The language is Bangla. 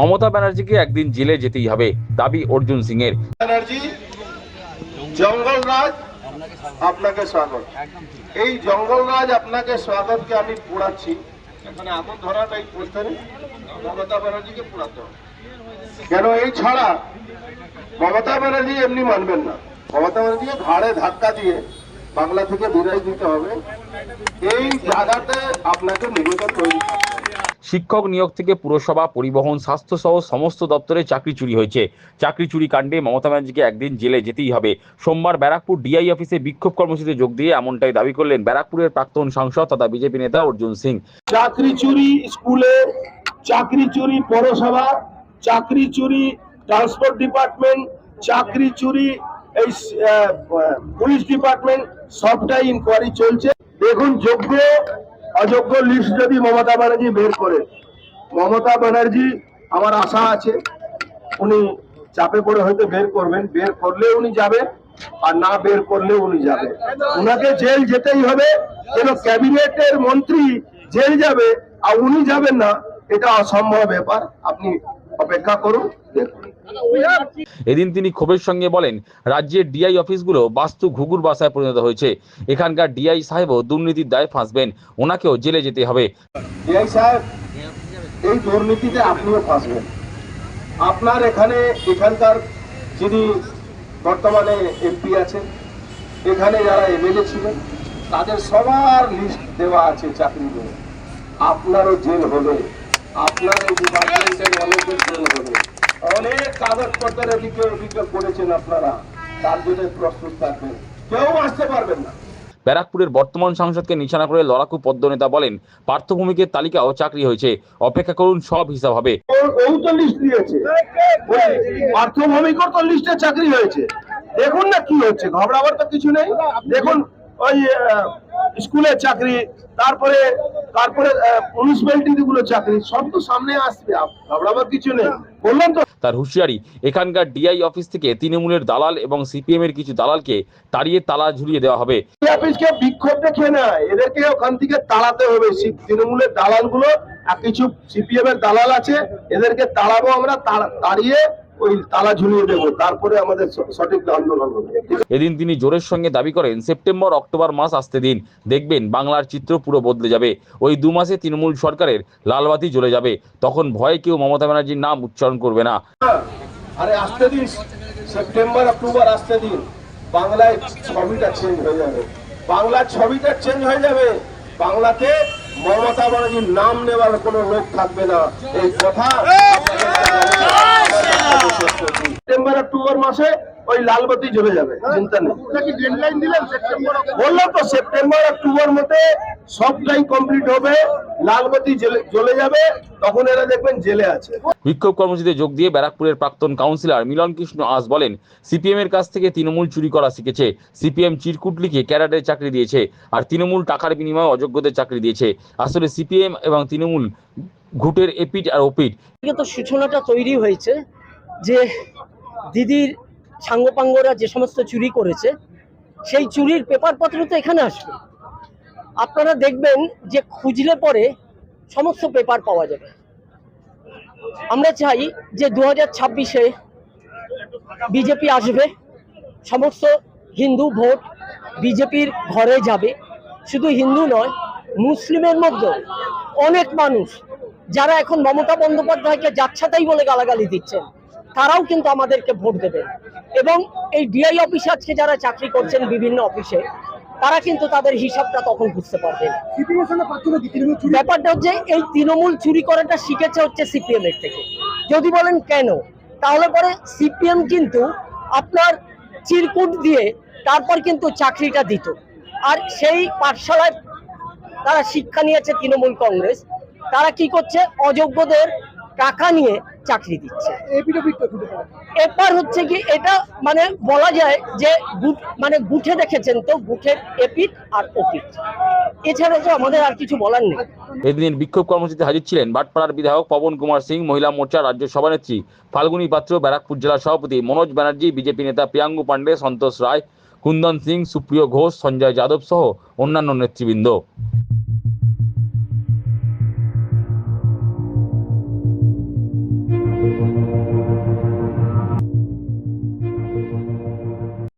মমতা ব্যানার্জিকে একদিন জেলে যেতেই হবে, দাবি অর্জুন সিং এর ব্যানার্জি জঙ্গলরাজ আপনাকে স্বাগত। এই জঙ্গলরাজ আপনাকে স্বাগতকে আমি পোড়াচ্ছি। এখানে আগুন ধরাটা এই পোস্টারে মমতা ব্যানার্জিকে পোড়াতে হবে। কেন এই ছাড়া মমতা ব্যানার্জি এমনি মানবেন না। মমতা ব্যানার্জিকে ঘাড়ে ধাক্কা দিয়ে বাংলা থেকে বিদায় দিতে হবে। এই জায়গাতে আপনাকে নিবেদন তৈরি করতে। শিক্ষক নিয়োগ থেকে পুরসভা, পরিবহন স্বাস্থ্য সহ সমস্ত দপ্তরে চাকরি চুরি হয়েছে। চাকরি চুরি কাণ্ডে মমতা ব্যানার্জিকে একদিন জেলে যেতেই হবে। সোমবার ব্যারাকপুর ডিআই অফিসে বিক্ষোভ কর্মসূচিতে যোগ দিয়ে এমনটাই দাবি করলেন ব্যারাকপুরের প্রাক্তন সাংসদ তথা বিজেপি নেতা অর্জুন সিং। চাকরি চুরি স্কুলে, চাকরি চুরি পৌরসভা, চাকরি চুরি ট্রান্সপোর্ট ডিপার্টমেন্ট, চাকরি চুরি এই পুলিশ ডিপার্টমেন্ট, সবটাই ইনকোয়ারি চলছে। দেখুন, যোগ্য অযোগ্য লিস্ট যদি মমতা ব্যানার্জি বের করে, মমতা ব্যানার্জি আমার আশা আছে, উনি চাপে পড়ে হয়তো বের করবেন, বের করলে উনি যাবে, আর না বের করলে উনি যাবে। উনাকে জেল যেতেই হবে যেন ক্যাবিনেটের মন্ত্রী জেল যাবে, আর উনি যাবেন না, এটা অসম্ভব ব্যাপার। আপনি অপেক্ষা করুন এদিন তিনি ক্ষোভের সঙ্গে বলেন রাজ্যের ডিআই অফিসগুলো বাস্তু ঘুঘুর বাসায় পরিণত হয়েছে। এখানকার ডিআই সাহেবও দুর্নীতির দায়ে ফাঁসবেন ওনাকেও জেলে যেতে হবে। ডিআই সাহেব এই দুর্নীতিতে আপনিও ফাঁসবেন। আপনার এখানে এখানকার যিনি বর্তমানে এমপি আছেন এখানে যারা এমএলএ ছিলেন তাদের সবার লিস্ট দেওয়া আছে চাকরি নিয়ে আপনারও জেল হবে আপনার এই ডিপার্টমেন্টের অনেকের হবে অনেক কাগজপত্রের বিকেল বিকেল করেছেন আপনারা। তার জন্য প্রস্তুত থাকবেন। কেউ আসতে পারবেন না। ব্যারাকপুরের বর্তমান সাংসদকে নিশানা করে লড়াকু পদ্মনেতা বলেন পার্থভূমিকের তালিকাও চাকরি হয়েছে। অপেক্ষা করুন সব হিসাব হবে। ও- ও তো লিস্ট চাকরি হয়েছে। দেখুন না কি হচ্ছে ঘবড়াবার তো কিছু নেই। দেখুন ওই স্কুলের চাকরি তারপরে তারপরে মিউনিসিপ্যালিটি গুলো চাকরি সব তো সামনে আসবে ঘবড়াবার কিছু নেই। বললাম তো তার হুঁশিয়ারি এখানকার ডিআই অফিস থেকে তৃণমূলের দালাল এবং সিপিএম এর কিছু দালালকে তাড়িয়ে তালা ঝুলিয়ে দেওয়া হবে। অফিসকে বিক্ষোভ দেখে না এদেরকে ওখান থেকে তাড়াতে হবে। তৃণমূলের দালালগুলো আর কিছু সিপিএম এর দালাল আছে এদেরকে তাড়াবো আমরা তাড়া- তাড়িয়ে ওই তালা ঝুলিয়ে দেবো তারপরে আমাদের সঠিক আন্দোলন হবে। এদিন তিনি জোরের সঙ্গে দাবি করেন সেপ্টেম্বর অক্টোবর মাস আসতে দিন দেখবেন বাংলার চিত্র পুরো বদলে যাবে। ওই দু মাসে তৃণমূল সরকারের লালবাতি জ্বলে যাবে তখন ভয়ে কেউ মমতা ব্যানার্জির নাম উচ্চারণ করবে না। আরে আসতে দিন সেপ্টেম্বর অক্টোবর আসতে দিন বাংলায় ছবিটা চেঞ্জ হয়ে যাবে। বাংলার ছবিটা চেঞ্জ হয়ে যাবে বাংলাতে মমতা ব্যানার্জির নাম নেওয়ার কোনো লোক থাকবে না। এই কথা সেপ্টেম্বর অক্টোবর মাসে ওই লালবাতি জ্বলে যাবে চিন্তা নেই। বললাম তো সেপ্টেম্বর অক্টোবর মধ্যে সবটাই কমপ্লিট হবে লালবাতি জ্বলে- জ্বলে যাবে তখন এরা দেখবেন জেলে আছে। বিক্ষোভ কর্মসূচিতে যোগ দিয়ে ব্যারাকপুরের প্রাক্তন কাউন্সিলর মিলন কৃষ্ণ আস বলেন সিপিএম এর কাছ থেকে তৃণমূল চুরি করা শিখেছে। সিপিএম চিরকুট লিখে ক্যারাটের চাকরি দিয়েছে আর তৃণমূল টাকার বিনিময়ে অযোগ্যদের চাকরি দিয়েছে। আসলে সিপিএম এবং তৃণমূল ঘুটের এপিট আর ওপিট। তো সূচনাটা তৈরি হয়েছে যে দিদির সাঙ্গপাঙ্গরা যে সমস্ত চুরি করেছে, সেই চুরির পেপারপত্র তো এখানে আসবে। আপনারা দেখবেন যে খুঁজলে পরে সমস্ত পেপার পাওয়া যাবে। আমরা চাই যে দু হাজার ছাব্বিশে বিজেপি আসবে, সমস্ত হিন্দু ভোট বিজেপির ঘরে যাবে। শুধু হিন্দু নয়, মুসলিমের মধ্যে অনেক মানুষ, যারা এখন মমতা বন্দ্যোপাধ্যায়কে যাচ্ছাতাই বলে গালাগালি দিচ্ছেন। তারাও কিন্তু আমাদেরকে ভোট দেবে। এবং এই ডিআই অফিসে আজকে যারা চাকরি করছেন বিভিন্ন অফিসে তারা কিন্তু তাদের হিসাবটা তখন বুঝতে পারবেন ব্যাপারটা হচ্ছে এই তৃণমূল চুরি করাটা শিখেছে হচ্ছে সিপিএম এর থেকে। যদি বলেন কেন? তাহলে পরে সিপিএম কিন্তু আপনার চিরকুট দিয়ে তারপর কিন্তু চাকরিটা দিত। আর সেই পাঠশালায় তারা শিক্ষা নিয়েছে তৃণমূল কংগ্রেস। তারা কি করছে? অযোগ্যদের টাকা নিয়ে চাকরি দিচ্ছে। এরপর হচ্ছে কি এটা মানে বলা যায় যে মানে গুঠে দেখেছেন তো গুঠের এপিট আর ওপিট। এছাড়া তো আমাদের আর কিছু বলার নেই। এদিন বিক্ষোভ কর্মসূচিতে হাজির ছিলেন বাটপাড়ার বিধায়ক পবন কুমার সিং মহিলা মোর্চা রাজ্য সভানেত্রী ফাল্গুনী পাত্র ব্যারাকপুর জেলা সভাপতি মনোজ ব্যানার্জি বিজেপি নেতা প্রিয়াঙ্গু পান্ডে সন্তোষ রায় কুন্দন সিং সুপ্রিয় ঘোষ সঞ্জয় যাদব সহ অন্যান্য নেতৃবৃন্দ।